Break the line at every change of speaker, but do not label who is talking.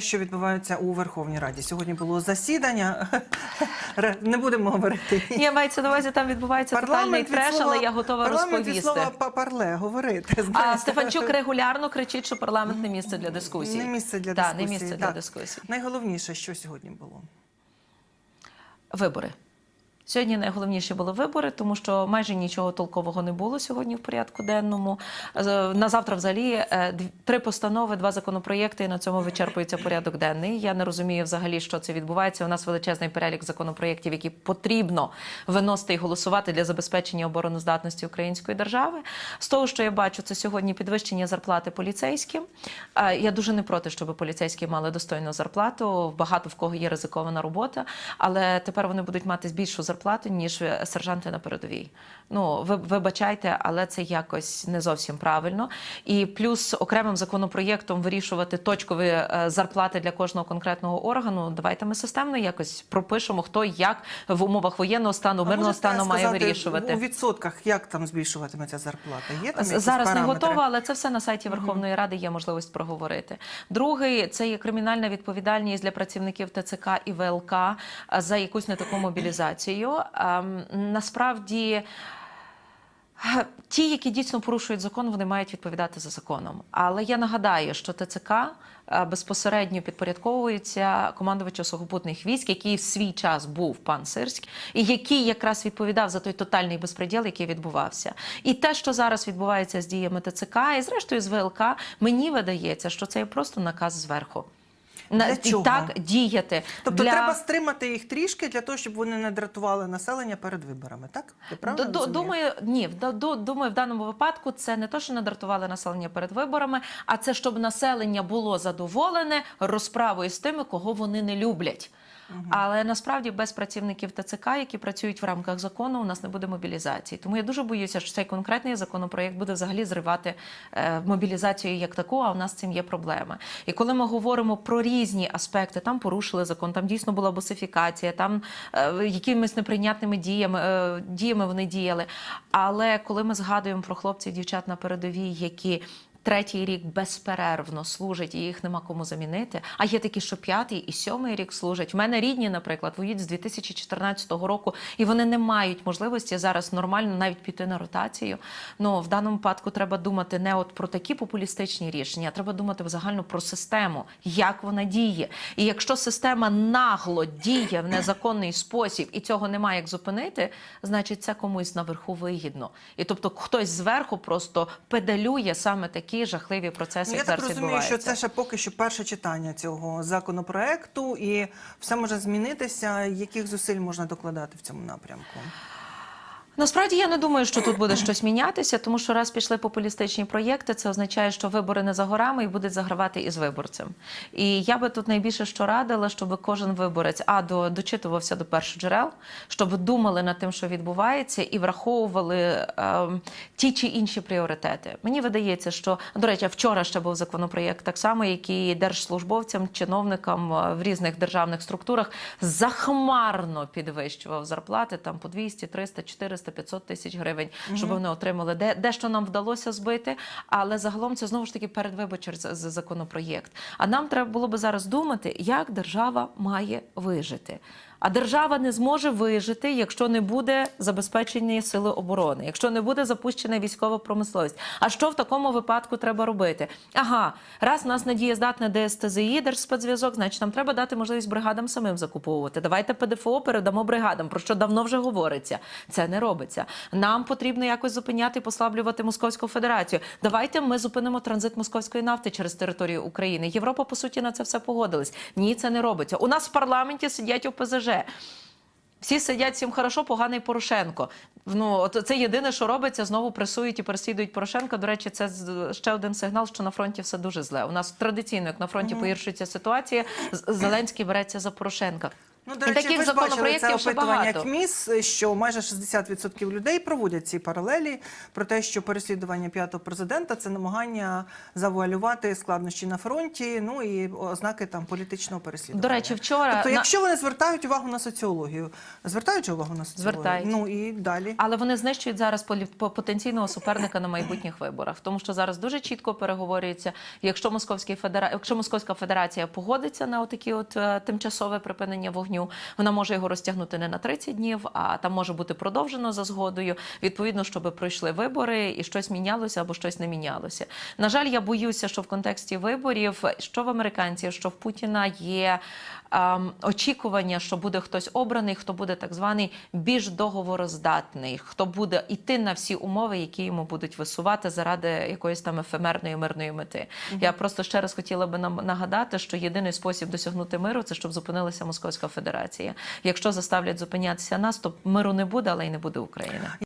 Що відбувається у Верховній Раді? Сьогодні було засідання. Не будемо говорити.
Ні, мається на увазі, там відбувається тотальний
від
треш,
слова-
але я готова
парламент від
розповісти.
слова парле говорити.
А. Стефанчук регулярно кричить, що парламент не місце для дискусій.
Не місце для дискусії.
не місце для дискусій.
Найголовніше, що сьогодні було.
Вибори. Сьогодні найголовніше були вибори, тому що майже нічого толкового не було сьогодні в порядку денному. На завтра, взагалі, е, три постанови, два законопроєкти, і на цьому вичерпується порядок денний. Я не розумію взагалі, що це відбувається. У нас величезний перелік законопроєктів, які потрібно виносити і голосувати для забезпечення обороноздатності української держави. З того, що я бачу, це сьогодні підвищення зарплати поліцейським. Я дуже не проти, щоб поліцейські мали достойну зарплату. Багато в кого є ризикована робота, але тепер вони будуть мати більшу зарплату, ніж е, сержанти на передовій. Ну ви вибачайте, але це якось не зовсім правильно. І плюс окремим законопроєктом вирішувати точкові е, зарплати для кожного конкретного органу. Давайте ми системно якось пропишемо, хто як в умовах воєнного стану, мирного стану має
сказати
вирішувати.
у відсотках, як там збільшуватиметься зарплата? Є там
Зараз не готова, але це все на сайті Верховної Ради є можливість проговорити. Другий це є кримінальна відповідальність для працівників ТЦК і ВЛК за якусь не таку мобілізацію. Ем, Насправді. Ті, які дійсно порушують закон, вони мають відповідати за законом. Але я нагадаю, що ТЦК е, безпосередньо підпорядковується командувачу сухопутних військ, який в свій час був пан Сирський, і який якраз відповідав за той тотальний безпреділ, який відбувався. І те, що зараз відбувається з діями ТЦК, і зрештою з ВЛК, мені видається, що це є просто наказ зверху. На
Для
і
чого?
так діяти
Тобто
для...
треба стримати їх трішки для того, щоб вони не дратували населення перед виборами, так? Я правильно
Д- д- Думаю, ні, д- д- думаю, в даному випадку це не то, що не дратували населення перед виборами, а це щоб населення було задоволене розправою з тими, кого вони не люблять. Але насправді без працівників ТЦК, які працюють в рамках закону, у нас не буде мобілізації. Тому я дуже боюся, що цей конкретний законопроєкт буде взагалі зривати е, мобілізацію як таку. А у нас з цим є проблеми. І коли ми говоримо про різні аспекти, там порушили закон, там дійсно була босифікація, там е, якимись неприйнятними діями, е, діями вони діяли. Але коли ми згадуємо про хлопців, дівчат на передовій, які Третій рік безперервно служать і їх нема кому замінити. А є такі, що п'ятий і сьомий рік служать. В мене рідні, наприклад, воюють з 2014 року, і вони не мають можливості зараз нормально навіть піти на ротацію. Ну в даному випадку треба думати не от про такі популістичні рішення, а треба думати взагалі про систему, як вона діє. І якщо система нагло діє в незаконний спосіб і цього немає як зупинити, значить це комусь наверху вигідно. І тобто хтось зверху просто педалює саме такі жахливі процеси,
Ну, я так розумію, що це ще поки що перше читання цього законопроекту, і все може змінитися. Яких зусиль можна докладати в цьому напрямку?
Насправді я не думаю, що тут буде щось мінятися, тому що раз пішли популістичні проєкти, це означає, що вибори не за горами і будуть загравати із виборцем. І я би тут найбільше що радила, щоб кожен виборець а до дочитувався до перших джерел, щоб думали над тим, що відбувається, і враховували ем, ті чи інші пріоритети. Мені видається, що до речі, вчора ще був законопроєкт, так само, який держслужбовцям, чиновникам е, в різних державних структурах захмарно підвищував зарплати там по 200, 300, 400, 500 тисяч гривень, щоб вони отримали. Де дещо нам вдалося збити, але загалом це знову ж таки передвиборчий законопроєкт. А нам треба було би зараз думати, як держава має вижити. А держава не зможе вижити, якщо не буде забезпечені сили оборони, якщо не буде запущена військова промисловість. А що в такому випадку треба робити? Ага, раз у нас надієздатне ДСТЗІ, Держспецзв'язок, значить нам треба дати можливість бригадам самим закуповувати. Давайте ПДФО передамо бригадам, про що давно вже говориться. Це не робиться. Нам потрібно якось зупиняти і послаблювати Московську Федерацію. Давайте ми зупинимо транзит московської нафти через територію України. Європа по суті на це все погодилась. Ні, це не робиться. У нас в парламенті сидять ОПЗЖ. Всі сидять всім хорошо, поганий Порошенко. Ну от це єдине, що робиться, знову пресують і переслідують Порошенка. До речі, це ще один сигнал, що на фронті все дуже зле. У нас традиційно, як на фронті погіршується ситуація, Зеленський береться за Порошенка.
Ну, до речі,
таких
ви ж бачили це опитування. КМІС, що майже 60% людей проводять ці паралелі про те, що переслідування п'ятого президента це намагання завуалювати складнощі на фронті, ну і ознаки там політичного переслідування.
До речі, вчора
Тобто, якщо вони звертають увагу на соціологію, звертають увагу на соціологію?
Звертають.
Ну і далі.
Але вони знищують зараз потенційного суперника на майбутніх виборах, тому що зараз дуже чітко переговорюється. Якщо Московський федера... якщо Московська Федерація погодиться на отакі от е, тимчасове припинення вогню, вона може його розтягнути не на 30 днів, а там може бути продовжено за згодою. Відповідно, щоб пройшли вибори і щось мінялося або щось не мінялося. На жаль, я боюся, що в контексті виборів, що в американців, що в Путіна є очікування, що буде хтось обраний, хто буде так званий більш договороздатний, хто буде йти на всі умови, які йому будуть висувати заради якоїсь там ефемерної мирної мети. Я просто ще раз хотіла би нам нагадати, що єдиний спосіб досягнути миру це щоб зупинилася Московська Федерація. Якщо заставлять зупинятися нас, то миру не буде, але й не буде України.